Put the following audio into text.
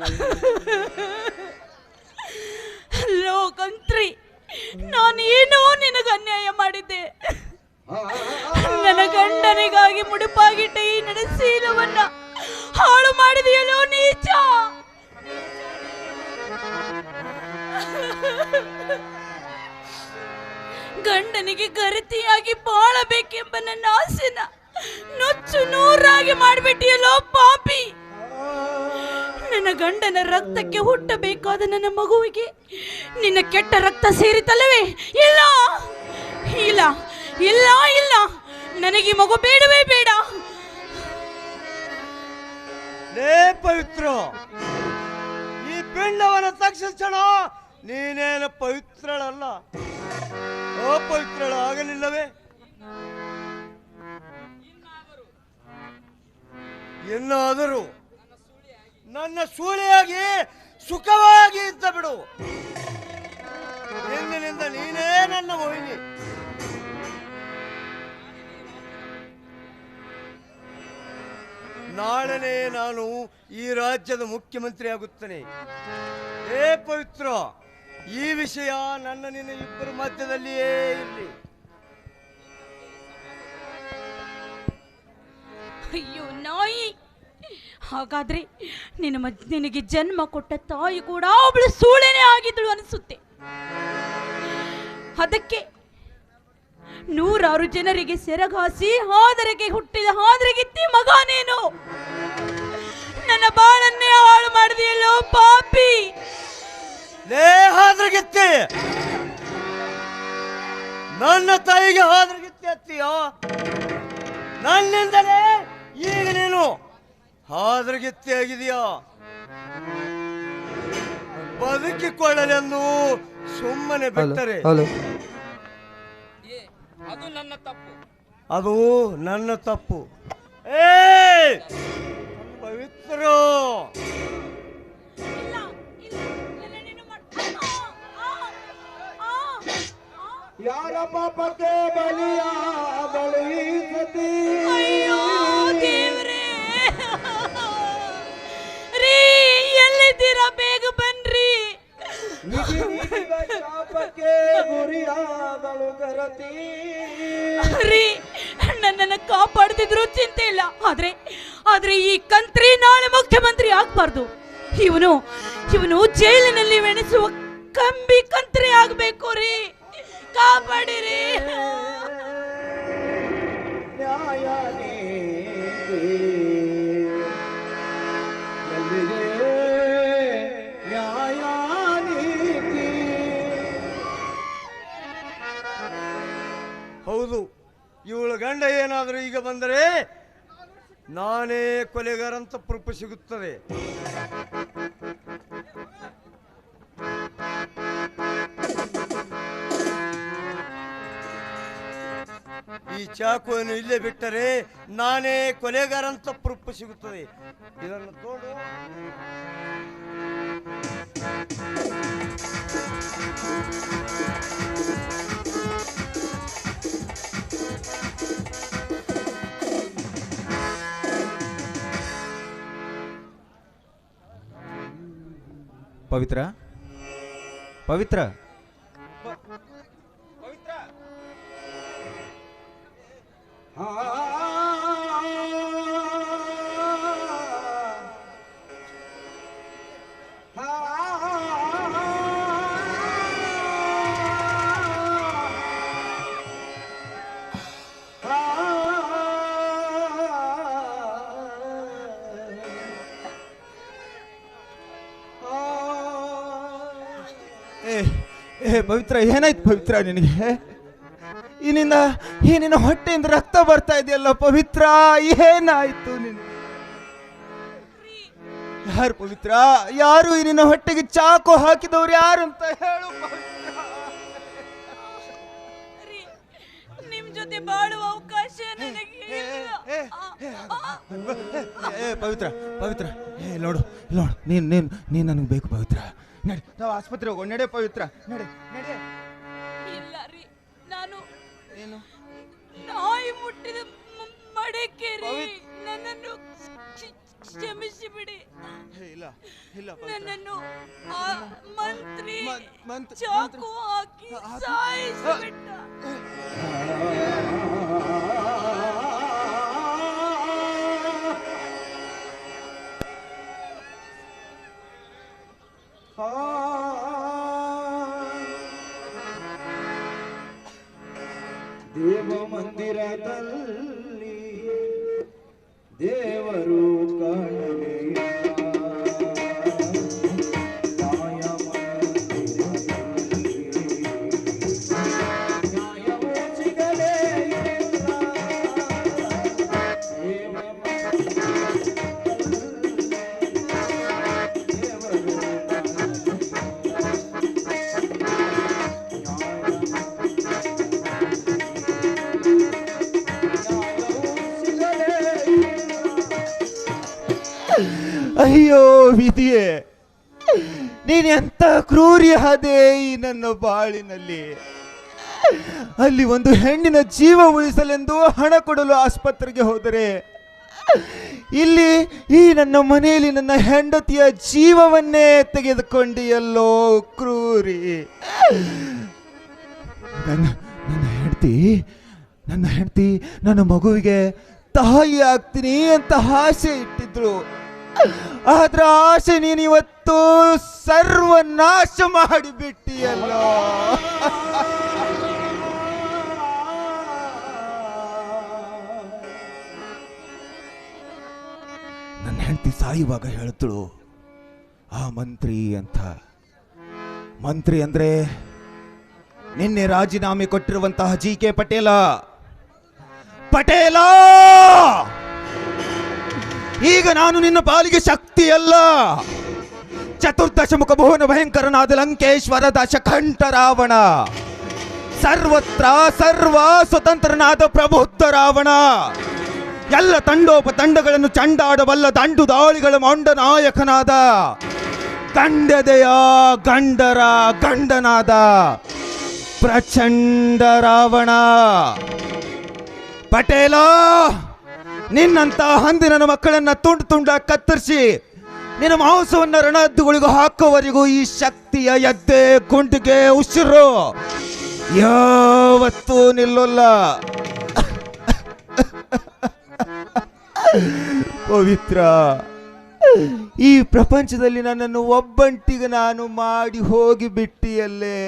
ಲೋಕಂತ್ರಿ, ನಾನು ಏನೋ ನಿನಗೆ ಅನ್ಯಾಯ ಮಾಡಿದ್ದೆ. ನನ್ನ ಗಂಡನಿಗಾಗಿ ಮುಡುಪಾಗಿಟ್ಟ ಈ ನಡೆಸೀಲವನ್ನ ಹಾಳು ಮಾಡಿದೆಯಲ್ಲೋ ನೀಚ. ಗಂಡನಿಗೆ ಗರತಿಯಾಗಿ ಬಾಳಬೇಕೆಂಬ ನನ್ನ ಆಸೆನ ನುಚ್ಚು ನೂರಾಗಿ ಮಾಡಿಬಿಟ್ಟಿಯಲ್ಲೋ ಪಾಪಿ ನನ್ನ ಗಂಡನ ರಕ್ತಕ್ಕೆ ಹುಟ್ಟಬೇಕಾದ ನನ್ನ ಮಗುವಿಗೆ. ನಿನ್ನ ಕೆಟ್ಟ ರಕ್ತ ಸೇರಿತಲ್ಲವೇ? ಇಲ್ಲ. ಇಲ್ಲ. ಇಲ್ಲ ಇಲ್ಲ. ನನಗೆ ಮಗು ಬೇಡವೇ ಬೇಡ. ಪವಿತ್ರ, ಈ ಪಿಂಡವನ ತಕ್ಷಣ ನೀನೇನು ಪವಿತ್ರಳಲ್ಲ. ಅಪವಿತ್ರಳ ಆಗಲಿಲ್ಲವೇ ಇನ್ನಾದರೂ ನನ್ನ ಸೂಳೆಯಾಗಿ ಸುಖವಾಗಿ ಇದ್ದ ಬಿಡು. ಇಂದಿನಿಂದ ನೀನೇ ನನ್ನ ಮೋಹಿನಿ. ನಾಳೆನೇ ನಾನು ಈ ರಾಜ್ಯದ ಮುಖ್ಯಮಂತ್ರಿ ಆಗುತ್ತೇನೆ. ಏ ಪವಿತ್ರ, ಈ ವಿಷಯ ನನ್ನ ನಿನ್ನ ಇಬ್ಬರ ಮಧ್ಯದಲ್ಲಿಯೇ ಇರಲಿ. ಅಯ್ಯೋ ನಾಯಿ! ಹಾಗಾದ್ರೆ ನಿನ್ನ ನಿನಗೆ ಜನ್ಮ ಕೊಟ್ಟ ತಾಯಿ ಕೂಡ ಅವಳು ಸೂಳೆನೇ ಆಗಿದ್ದಳು ಅನಿಸುತ್ತೆ. ಅದಕ್ಕೆ ನೂರಾರು ಜನರಿಗೆ ಸೆರಗಾಸಿ ಹಾದರೆಗೆ ಹುಟ್ಟಿದ ಹಾದರೆಗಿತ್ತಿ ಮಗ ನೀನು. ನನ್ನ ಬಾಳನ್ನೇ ಹಾಳು ಮಾಡಿದೆಯಲ್ಲೋ ಪಾಪಿ. ಹಾದ್ರಗಿತ್ತಿ ನನ್ನ ತಾಯಿಗೆ ಹಾದ್ರಗಿತ್ತಿ ಅತ್ತಿಯೋ ನನ್ನಿಂದಲೇ ಈಗ ನೀನು ಹಾದ್ರಗಿತ್ತಿ ಆಗಿದೆಯಾ ಬದುಕಿಕೊಳ್ಳಲೆಂದು ಸುಮ್ಮನೆ ಬಿಟ್ಟರೆ. ಹಲೋ. ಅದು ನನ್ನ ತಪ್ಪು. ಅದು ನನ್ನ ತಪ್ಪು. ಏ ಪವಿತ್ರ. ಯಾರಪ್ಪ ಇಲ್ಲ, ಬಲಿಯ ಬಳಿ ಸತಿ? ನನ್ನನ್ನು ಕಾಪಾಡ್ತಿದ್ರು ಚಿಂತೆ ಇಲ್ಲ ಆದ್ರೆ ಆದ್ರೆ ಈ ಕಂತ್ರಿ ನಾಳೆ ಮುಖ್ಯಮಂತ್ರಿ ಆಗ್ಬಾರ್ದು ಇವನು ಇವನು ಜೈಲಿನಲ್ಲಿ ವೆಣಿಸುವ ಕಂಬಿ ಕಂತ್ರಿ ಆಗ್ಬೇಕು ರೀ ಕಾಪಾಡಿರಿ ಗಂಡ ಏನಾದರೂ ಈಗ ಬಂದರೆ ನಾನೇ ಕೊಲೆಗಾರಂತ ಪ್ರೂಫ್ ಸಿಗುತ್ತದೆ. ಈ ಚಾಕುವನ್ನು ಇಲ್ಲೇ ಬಿಟ್ಟರೆ ನಾನೇ ಕೊಲೆಗಾರಂತ ಪ್ರೂಫ್ ಸಿಗುತ್ತದೆ. ಇದನ್ನು ತೋಡು. ಪವಿತ್ರ ಪವಿತ್ರ ಪವಿತ್ರ ಏ ಪವಿತ್ರ ಏನಾಯ್ತು ಪವಿತ್ರ ನಿನಗೆ? ಈ ನಿನ್ನ ಈ ನಿನ್ನ ಹೊಟ್ಟೆಯಿಂದ ರಕ್ತ ಬರ್ತಾ ಇದೆಯಲ್ಲ ಪವಿತ್ರ ಏನಾಯ್ತು ನಿನ್ ಯಾರು ಪವಿತ್ರ? ಯಾರು ಈ ನಿನ್ನ ಹೊಟ್ಟೆಗೆ ಚಾಕು ಹಾಕಿದವ್ರು ಯಾರು ಅಂತ ಹೇಳು ನಿಮ್ ಜೊತೆ ಬಾಳುವ ಅವಕಾಶ ಪವಿತ್ರ ಪವಿತ್ರ. ಏ ನೋಡು ನೋಡು ನೀನ್ ನೀನ್ ನೀನ್ ನನಗೆ ಬೇಕು ಪವಿತ್ರ. ನಡಿ. ನಾವು ಆಸ್ಪತ್ರೆ ಹೋಗೋ ನಡೆ ಪವಿತ್ರ. ನಡೆ ನಡೆ. ಇಲ್ಲ ರೀ ನಾನು ಏನು? ನಾಯಿ ಮುಟ್ಟಿದ ಮ- ಮಡಕೆ ರೀ ನನ್ನನ್ನು ಕ್ಷ- ಕ್ಷಮಿಸಿ ಬಿಡಿ ಹೇ, ಇಲ್ಲ ಇಲ್ಲ ಪವಿತ್ರ. ನನ್ನನ್ನು ಆ ಮಂತ್ರಿ ಮನ್- ಮಂತ್- ಚಾಕು ಹಾಕಿ ಹಾಕಿ- देव मंदिर दल ಅಯ್ಯೋ ವಿಧಿಯೇ, ನೀನು ಎಂತ ಕ್ರೂರಿ ಹದೇ ಈ ನನ್ನ ಬಾಳಿನಲ್ಲಿ. ಅಲ್ಲಿ ಒಂದು ಹೆಣ್ಣಿನ ಜೀವ ಉಳಿಸಲೆಂದು ಹಣ ಕೊಡಲು ಆಸ್ಪತ್ರೆಗೆ ಹೋದರೆ, ಇಲ್ಲಿ ಈ ನನ್ನ ಮನೆಯಲ್ಲಿ ನನ್ನ ಹೆಂಡತಿಯ ಜೀವವನ್ನೇ ತೆಗೆದುಕೊಂಡಿಯಲ್ಲೋ ಕ್ರೂರಿ. ನನ್ನ ನನ್ನ ಹೆಂಡತಿ ನನ್ನ ಹೆಂಡತಿ, ನನ್ನ ಮಗುವಿಗೆ ತಾಯಿ ಆಗ್ತೀನಿ ಅಂತ ಆಸೆ ಇಟ್ಟಿದ್ರು. ಆದ್ರ ಆಸೆ ನೀನು ಇವತ್ತು ಸರ್ವನಾಶ ಮಾಡಿಬಿಟ್ಟಿಯಲ್ಲ. ನನ್ನ ಹೆಂಡತಿ ಸಾಯುವಾಗ ಹೇಳ್ತಳು, ಆ ಮಂತ್ರಿ ಅಂತ. ಮಂತ್ರಿ ಅಂದ್ರೆ ನಿನ್ನೆ ರಾಜೀನಾಮೆ ಕೊಟ್ಟಿರುವಂತಹ ಜಿ ಕೆ ಪಟೇಲ. ಪಟೇಲ! ಈಗ ನಾನು ನಿನ್ನ ಪಾಲಿಗೆ ಶಕ್ತಿ ಅಲ್ಲ ಚತುರ್ದಶ ಮುಖ ಭುವನ ಭಯಂಕರನಾದ ಲಂಕೇಶ್ವರ ದಶಕಂಠ ರಾವಣ ಸರ್ವತ್ರ ಸರ್ವ ಸ್ವತಂತ್ರನಾದ ಪ್ರಬುದ್ಧ ರಾವಣ ಎಲ್ಲ ತಂಡೋಪ ತಂಡಗಳನ್ನು ಚಂಡಾಡಬಲ್ಲ ದಂಡು ದಾಳಿಗಳ ಮೊಂಡ ನಾಯಕನಾದ ಗಂಡದೆಯ ಗಂಡರ ಗಂಡನಾದ ಪ್ರಚಂಡ ರಾವಣ. ಪಟೇಲ! ನಿನ್ನಂತ ನನ್ನ ಮಕ್ಕಳನ್ನ ತುಂಡು ತುಂಡ ಕತ್ತರಿಸಿ ನಿನ್ನ ಮಾಂಸವನ್ನ ರಣಹದ್ದುಗಳಿಗೂ ಹಾಕೋವರೆಗೂ ಈ ಶಕ್ತಿಯ ಎದ್ದೆ ಗುಂಡಿಗೆ ಉಸಿರು. ಯಾವತ್ತೂ ನಿಲ್ಲೋಲ್ಲ. ಪವಿತ್ರ, ಈ ಪ್ರಪಂಚದಲ್ಲಿ ನನ್ನನ್ನು ಒಬ್ಬಂಟಿಗೆ ನಾನು ಮಾಡಿ ಹೋಗಿ ಬಿಟ್ಟಿಯಲ್ಲೇ